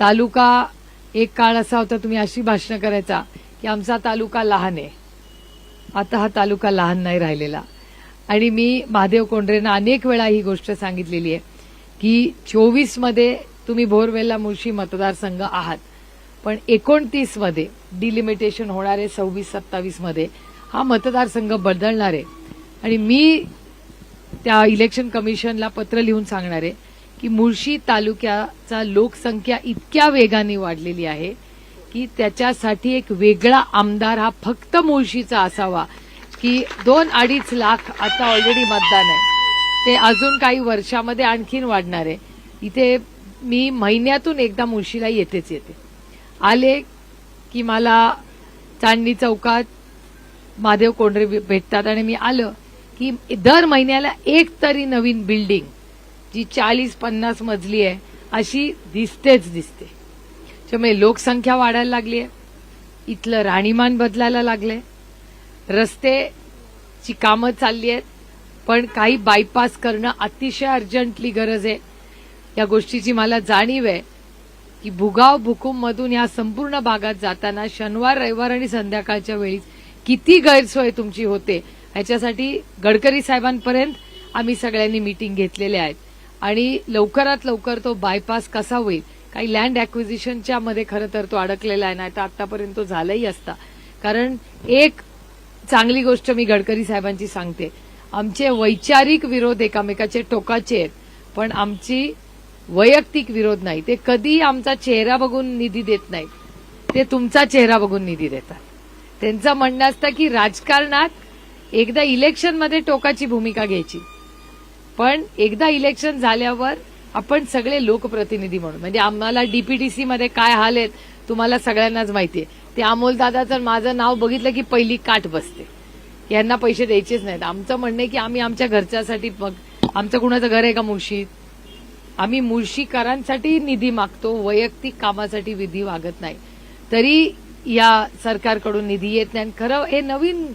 तालुका एक काळ असा होता तुम्ही अशी भाषणं करायचा की आमचा तालुका लहान आहे. आता हा तालुका लहान नाही राहिलेला. आणि मी महादेव कोंढरेंना अनेक वेळा ही गोष्ट सांगितलेली आहे की चोवीसमध्ये तुम्ही भोरवेला मुळशी मतदारसंघ आहात. पण एकोणतीसमध्ये डिलिमिटेशन होणार आहे सव्वीस सत्तावीसमध्ये. हा मतदारसंघ बदलणार आहे. आणि मी त्या इलेक्शन कमिशनला पत्र लिहून सांगणार आहे की मुळशी तालुक्याचा लोकसंख्या इतक्या वेगाने वाढलेली आहे की त्याच्यासाठी एक वेगळा आमदार हा फक्त मुळशीचा असावा की दोन अडीच लाख आता ऑलरेडी मतदान आहे. ते अजून काही वर्षामध्ये आणखीन वाढणार आहे. इथे मी महिन्यातून एकदा मुळशीला येतेच येते. आले की मला चांदणी चौकात महादेव कोंढरे भेटतात आणि मी आलं की दर महिन्याला एक तरी नवीन बिल्डिंग जी चाळीस पन्नास मजली आहे अशी दिसतेच दिसते. त्यामुळे लोकसंख्या वाढायला लागली आहे इथलं राहणीमान बदलायला लागलंय. रस्तेची कामं चालली आहेत पण काही बायपास करणं अतिशय अर्जंटली गरज आहे. या गोष्टीची मला जाणीव आहे की भुगाव भुकुम मधून या संपूर्ण भागात जाताना शनिवार रविवार आणि संध्याकाळच्या वेळी किती गैरसोय तुमची होते? ह्याच्यासाठी गडकरी साहेबांपर्यंत आम्ही सगळ्यांनी मीटिंग घेतलेल्या आहेत. आणि लवकरात लवकर तो बायपास कसा होईल? काही लँड अक्विजिशनच्या मध्ये खरं तर तो अडकलेला आहे नाही तर आतापर्यंत तो झालाही असता. कारण एक चांगली गोष्ट मी गडकरी साहेबांची सांगते. आमचे वैचारिक विरोध एकामेकाचे टोकाचे आहेत पण आमची वैयक्तिक विरोध नाही. ते कधी आमचा चेहरा बघून निधी देत नाही ते तुमचा चेहरा बघून निधी देतात. त्यांचं म्हणणं असतं की राजकारणात एकदा इलेक्शनमध्ये टोकाची भूमिका घ्यायची. पण एकदा इलेक्शन झाल्यावर आपण सगळे लोकप्रतिनिधी म्हणून म्हणजे आम्हाला डीपीटीसी मध्ये काय हाल आहेत तुम्हाला सगळ्यांनाच माहिती आहे. ते अमोल दादाचं माझं नाव बघितलं की पहिली काठ बसते. यांना पैसे द्यायचेच नाहीत. आमचं म्हणणं आहे की आम्ही आमच्या घरच्यासाठी मग आमचं कुणाचं घर आहे का मुळशीत? आम्ही मुळशीकरांसाठी निधी मागतो वैयक्तिक कामासाठी विधी मागत नाही. तरी या सरकारकडून निधी येत नाही. आणि खरं हे नवीन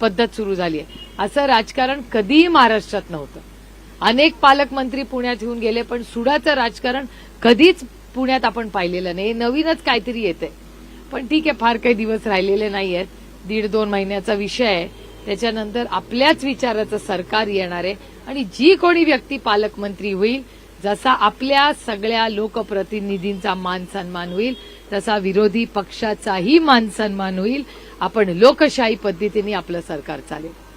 पद्धत सुरू झाली आहे. असं राजकारण कधीही महाराष्ट्रात नव्हतं. अनेक पालकमंत्री पुण्यात येऊन गेले पण सुडाचं राजकारण कधीच पुण्यात आपण पाहिलेलं नाही. हे नवीनच काहीतरी येतंय. पण ठीक आहे फार काही दिवस राहिलेले नाही आहेत दीड दोन महिन्याचा विषय आहे. त्याच्यानंतर आपल्याच विचाराचं सरकार येणार आहे. आणि जी कोणी व्यक्ती पालकमंत्री होईल जसा आपल्या सगळ्या लोकप्रतिनिधींचा मान सन्मान होईल तसा विरोधी पक्षाचाही मान सन्मान होईल. आपण लोकशाही पद्धतीने आपलं सरकार चालेल.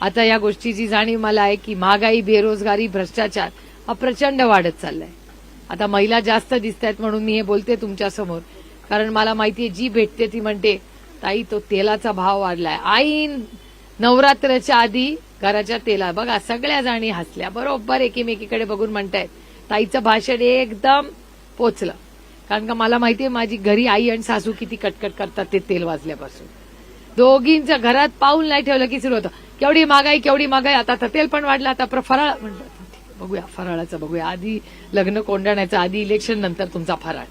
आता या गोष्टीची जाणीव मला आहे की महागाई बेरोजगारी भ्रष्टाचार हा प्रचंड वाढत चाललाय. आता महिला जास्त दिसत आहेत म्हणून मी हे बोलते तुमच्यासमोर. कारण मला माहितीये जी भेटते ती म्हणते ताई तो तेलाचा भाव वाढलाय. आई नवरात्राच्या आधी घराच्या तेला बघा सगळ्या जणी हसल्या. बरोबर एकीमेकीकडे बघून म्हणतायत ताईचं भाषण एकदम पोचलं. कारण का मला माहितीये माझी घरी आई आणि सासू किती कटकट करतात ते तेल वाजल्यापासून. दोघींच्या घरात पाऊल नाही ठेवलं की सुरू होतं. केवढी महागाई केवढी महागाई. आता तर तेल पण वाढलं आता प्र- फराळ म्हणलं. बघूया फराळाचं बघूया. आधी लग्न कोंडाण्याचं आधी इलेक्शन नंतर तुमचा फराळ.